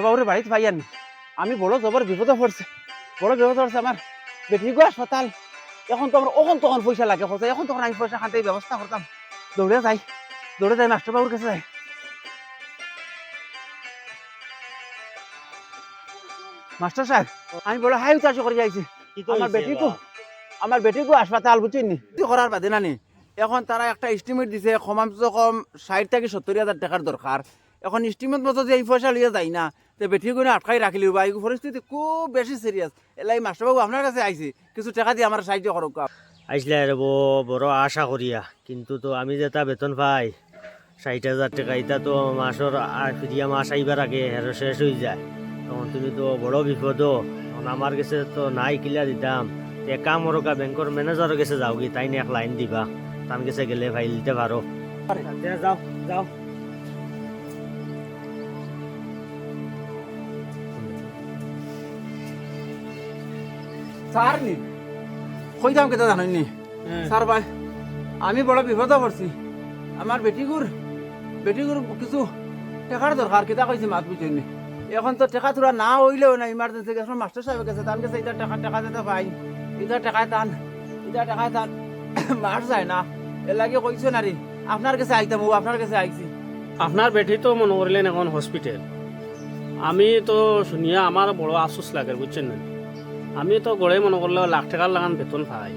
বাবুরে বাড়িতে পাইয়ান আমি বড় জবর বিপদে পড়ছে। বড় বিপদ পড়ছে আমার। বেটি গো হাসপাতাল। এখন তো আমার ওখান তখন পয়সা লাগে হচ্ছে এখন তখন আমি পয়সা খাতে ব্যবস্থা করতাম। দৌড়ে যাই। দৌড়ে যাই মাস্টার বাবুর কাছে যাই। মাস্টার সাহেব আমি বলে হাই চাষ করে যাইছি আমার বেটিকু আমার বেটিকু হাসপাতাল বুঝিনি। কি করার বাদে নানি এখন তারা একটা এস্টিমেট দিছে কমামসে কম ষাট থেকে সত্তর হাজার টাকার দরকার। এখন এস্টিমেট মতো যে এই পয়সা লিয়ে যায় না তো করে আটকাই রাখিলি বা এই পরিস্থিতি খুব বেশি সিরিয়াস এলাই মাস্টারবাবু আপনার কাছে আইছি কিছু টাকা দিয়ে আমার সাহায্য করুক আইসলে আর বড় আশা করিয়া, কিন্তু তো আমি যেটা বেতন পাই ষাট হাজার টাকা এটা তো মাসর ফিরিয়া মাস আইবার আগে হেরো শেষ হয়ে যায়, তখন তুমি তো বড় বিপদ। আমার কাছে তো নাই কিলা দিতাম এক কাম ওরকা ব্যাংকর ম্যানেজারের কাছে যাও কি তাই এক লাইন দিবা। তার কাছে গেলে ফাইল দিতে পারো যাও যাও। স্যার নি কই দাম কেটে জানেন নি? স্যার ভাই আমি বড় বিপদে পড়ছি। আমার বেটিগুর বেটিগুর কিছু টাকার দরকার কিতা কইছি মাত বুঝেননি। এখন তো টাকা তোরা না হইলেও না ইমার্জেন্সি গেছে মাস্টার সাহেব গেছে তার কাছে এটা টাকা টাকা দিতে পাই। এটা টাকায় টান এটা টাকায় টান। মার যায় না। এর লাগে কইছে না রে আপনার কাছে আইতাম ও আপনার কাছে আইছি। আপনার বেটি তো মনে করলেন এখন হসপিটাল আমি তো শুনিয়া আমার বড় আফসোস লাগে বুঝছেন না? আমি তো গড়ে মনে করলে লাখ টাকার লাগান বেতন পাই।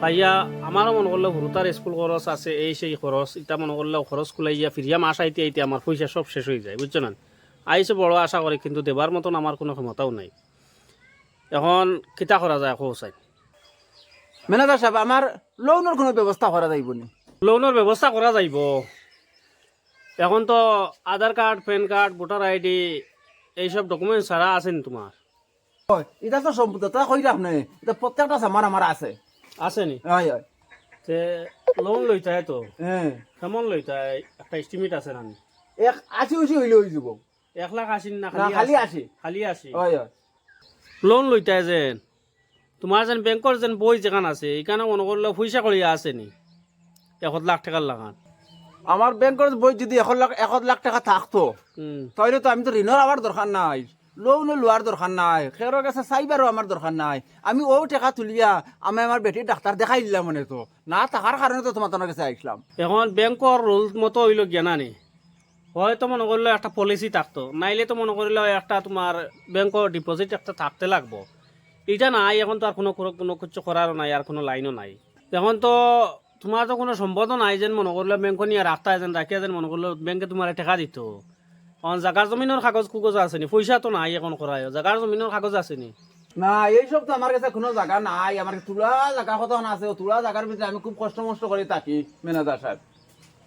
পাইয়া আমারও মনে করলে হুরুতার স্কুল খরচ আছে এই সেই খরচ এটা মনে করলে খরচ কুলাইয়া ফিরিয়া মাস আইতে আইতে আমার পয়সা সব শেষ হয়ে যায় বুঝছ না? আইসে বড় আশা করে কিন্তু দেবার মতন আমার কোনো ক্ষমতাও নাই। এখন কিতা করা যায় আকৌ চাই? ম্যানেজার সাহেব আমার লোনের কোনো ব্যবস্থা করা যাইব নি? লোনের ব্যবস্থা করা যাইব। এখন তো Aadhaar card PAN card voter ID এইসব ডকুমেন্ট ছাড়া আছে নি তোমার এটা তো সম্পূর্ণ তা কই রাখ নাই এটা প্রত্যেকটা আমার আমার আছে। আছে নি? হয় হয়। তে লোন লইতাই তো। হ্যাঁ কেমন লইতাই একটা এস্টিমেট আছে না এক আশি উশি হইলে হয়ে যাব। এক লাখ আশি না খালি আশি? খালি আশি। হয় হয়। লোন লইতাই যেন। তোমার যেন ব্যাংকর যেন বই যেখান আছে এইখানে মনে করলে পয়সা করিয়া আছে নি? এক লাখ টাকার লাগান। আমার ব্যাংকের বই যদি এক লাখ এক লাখ টাকা থাকতো তাহলে তো আমি তো ঋণের আবার দরকার নাই। লোন লোয়ার দরকার নাই খেরোর কাছে চাইবারও আমার দরকার নাই। আমি ও টাকা তুলিয়া, আমি আমার বেটির ডাক্তার দেখাই দিলাম মানে তো না থাকার কারণে তো তোমার কাছে আইসলাম এখন ব্যাংকর রুল মতো হইল জ্ঞানা নেই হয়তো মনে করলে একটা পলিসি থাকতো। নাইলে তো মনে করলে একটা তোমার ব্যাংকর ডিপোজিট একটা থাকতে লাগবো। এটা নাই, এখন তো আর কোনো কোনো- কোনো কিছু করারও নাই আর কোনো লাইনও নাই। এখন তো তোমার তো কোনো সম্পদও নাই যেন মনে করলে ব্যাংক নিয়ে রাখতা যেন রাখিয়া যেন মনে করলে ব্যাংকে তোমার টাকা দিত। এখন জাগার জমিনের কাগজ কুগজ আছে নি? পয়সা তো নাই এখন করায় জাগার জমিনের কাগজ আছে নি? না এইসব তো আমার কাছে কোনো জায়গা নাই। আমার তুলা জায়গা না আছে তুলা জায়গার ভিতরে আমি খুব কষ্ট মষ্ট করে থাকি ম্যানেজার সাহেব।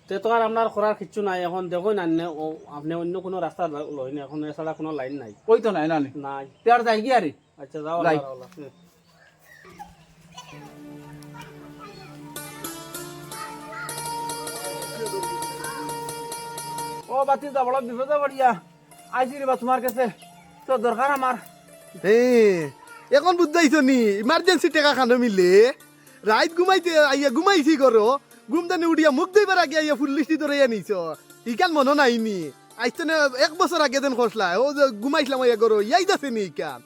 তে তো আর আপনার করার কিচ্ছু নাই। এখন দেখুন আন্নে ও আপনি অন্য কোনো রাস্তা না। এখন এছাড়া কোনো লাইন নাই। ওই তো নাই না নাই। তে আর যাই কি আরে আচ্ছা যাও বাতি যা বিপদে পড়িয়া আইসি রে তোমার কাছে। হে, এখন বুঝাইছো নি? ইমার্জেন্সি টাকা খানো মিলে। রাইত ঘুমাইতে আইয়া ঘুমাইছি করো ঘুম দানি উড়িয়া মুখ ধুইবার আগে আইয়া ফুল লিস্টি ধরে নিছ ইকান মনে নাই নি। আইতো এক বছর আগে দেন খসলা ও যে ঘুমাইছিলাম আইয়া করো ইয়াই যাচ্ছে নি ইকান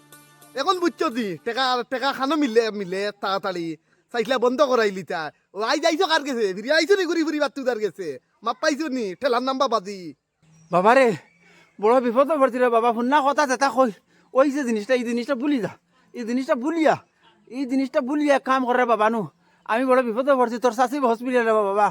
এখন বুঝছ দি, টাকা টাকা খানো মিলে মিলে, তাড়াতাড়ি। চাইছিলা বন্ধ করাইলি তা। ও আই যাইছো কার গেছে ফিরি আইছো নি ঘুরি ঘুরি বাত্তু তার গেছে মাপ পাইছো নি? ঠেলার নাম্বা বাজি। বাবারে বড় বিপদে পড়ছি রে বাবা ফুন্না কথা যেটা কই ওই যে জিনিসটা এই জিনিসটা ভুলি যা। এই জিনিসটা ভুলিয়া এই জিনিসটা ভুলিয়া কাম করে বাবা, নু। আমি বড় বিপদে পড়ছি তোর শাশি হসপিটালে বাবা।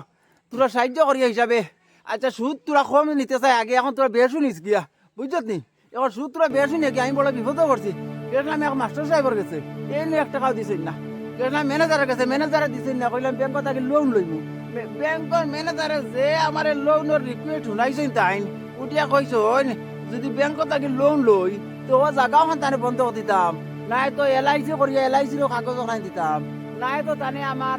তোরা সাহায্য করিয়া হিসাবে আচ্ছা সুদ তোরা কম নিতে চাই, আগে এখন তোরা বেশু নিস গিয়া বুঝছত নি? এখন সুদ তোরা বেশু নিয়ে আমি বড় বিপদে পড়ছি কেটলাম এক মাস্টার সাহেবের গেছে। এই নিয়ে এক টাকাও দিছেন না। কেটলাম ম্যানেজারের কাছে ম্যানেজারে দিছেন না কইলাম ব্যাংকত আগে লোন লইব ব্যাংকর ম্যানেজারে যে আমার লোনের রিকুয়েস্ট শুনাইছেন তাই উঠিয়া কইছো যদি ব্যাংকত আগে লোন লই তো ও জাগাও তানে বন্ধ করে দিতাম। নাই তো এল আই সি করিয়া এল আই সিরও কাগজ ওখানে দিতাম। নাই তো তানে আমার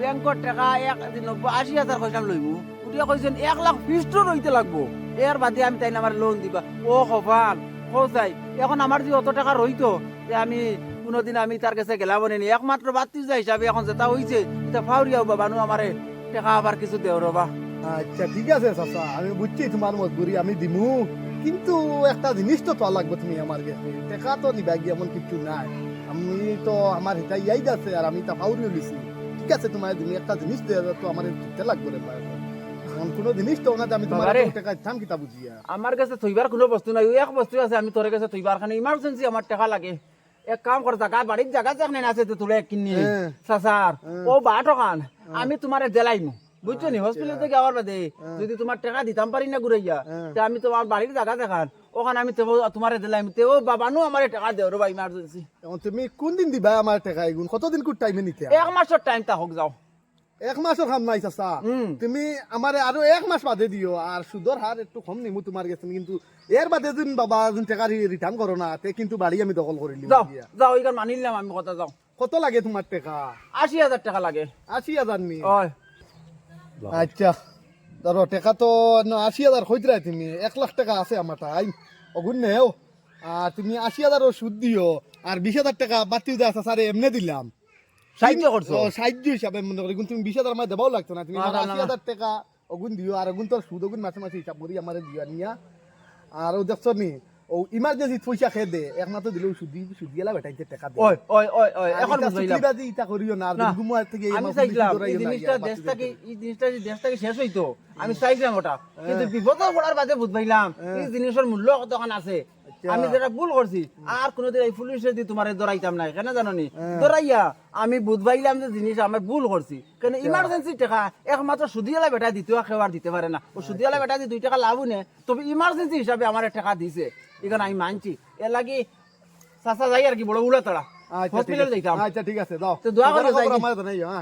ব্যাংকর টাকা এক নব্বই আশি হাজার কইলাম লইব উঠিয়া কইছেন এক লাখ ফিস্টও রইতে লাগবো। এর বাদে আমি তাই আমার লোন দিবা। ও খফান খোঁজাই এখন আমার যে অত টাকা রইতো যে আমি কোনোদিন আমি তার কাছে গেলাম নি একমাত্র বাতি যা হিসাবে এখন যেটা হইছে এটা ফাউরিয়াও বাবা নু আমারে টাকা আবার কিছু দেও রবা আচ্ছা ঠিক আছে চাচা আমি বুঝছি তোমার মজবুরি আমি দিমু। কিন্তু একটা জিনিস তো পাওয়া লাগবে তুমি আমার কাছে টাকা তো নিবা গিয়ে এমন কিছু নাই। আমি তো আমার এটা ইয়াই আছে আর আমি তা পাউরিও লিছি ঠিক আছে তোমার তুমি একটা জিনিস দেওয়া তো আমার দিতে লাগবে রে এমন কোনো জিনিস তো যে আমি তোমার। টাকা থাম কিতা বুঝিয়া আমার কাছে থইবার কোনো বস্তু নাই এক বস্তু আছে আমি তোর কাছে থইবার খানে ইমার্জেন্সি আমার টাকা লাগে। এক কাম কর জায়গা বাড়ির জায়গা যেখানে আছে তো তোলে কিনি। সাসার ও বা টকান আমি তোমার দেলাইমু বুঝছ নি? হসপিটাল থেকে আবার বাদে যদি তোমার টাকা দিতাম পারি না ঘুরাইয়া তে আমি তোমার বাড়ির জায়গা দেখান। ওখানে আমি তোমার দিলাইম তে ও বাবানু আমার টাকা দেও রে ভাই ইমার্জেন্সি এখন তুমি কোন দিন দিবা আমার টাকা এগুন কতদিন কোন টাইমে নিতে? এক মাসের টাইম তা হোক যাও। এক মাসের কাম নাই চাচা। তুমি আমার আরও এক মাস বাদে দিও আর সুদর হার একটু কম নিমু তোমার কাছে কিন্তু এর বাদে দিন বাবা দিন টাকা রিটার্ন করো না তে কিন্তু বাড়ি আমি দখল করে নিব যাও যাও ওইখান মানিলাম আমি কথা যাও। কত লাগে তোমার টাকা? আশি হাজার টাকা লাগে। আশি হাজার নি? আচ্ছা ধরো টাকা তো আশি হাজার হইতরা তুমি। এক লাখ টাকা আছে আমার তাই অগুন নেও। আর তুমি আশি হাজারও সুদ দিও। আর বিশ হাজার টাকা বাতি দেওয়া আছে স্যার এমনি দিলাম। সাহায্য করছ? সাহায্য হিসাবে মনে করি। কিন্তু তুমি বিশ হাজার আমার দেবাও লাগতো না। তুমি আশি হাজার টাকা অগুন দিও। আর অগুন তোর সুদ অগুন মাসে মাসে হিসাব করি আমার দিও নিয়া আর ও দেখছ নি ও ইমার্জেন্সি পয়সা খেয়ে দে এক মাত্র দিলেও সুদি সুদি গেলা বেটাইতে টাকা দে ওই ওই ওই ওই এখন বুঝলাম। চুক্তিবাজি ইটা করিও না আর থেকে এই জিনিসটা দেশটাকে এই জিনিসটা দেশটাকে শেষ হইতো আমি চাইছিলাম ওটা। কিন্তু বিপদ পড়ার বাদে বুঝবাইলাম এই জিনিসের মূল্য কতখান আছে? আমি যেটা ভুল করছি আর কোনোদিন এই পুলিশে দিয়ে তোমার দৌড়াইতাম না কেন জানো নি দৌড়াইয়া আমি বুঝবাইলাম যে জিনিস আমি ভুল করছি কেন ইমার্জেন্সি টাকা একমাত্র সুদিয়ালা বেটা দিতেও খেবার দিতে পারে না। ও সুদিয়ালা বেটা দিয়ে দুই টাকা লাভও নে? তবে ইমার্জেন্সি হিসাবে আমার টাকা দিছে। এখানে আমি মানছি। এর লাগি চাচা যাই আর কি বড় উলা তারা আচ্ছা ঠিক হসপিটাল আছে। যাইতাম আচ্ছা ঠিক আছে দাও তো দোয়া করে যাই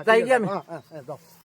যাই কি আমি? দাও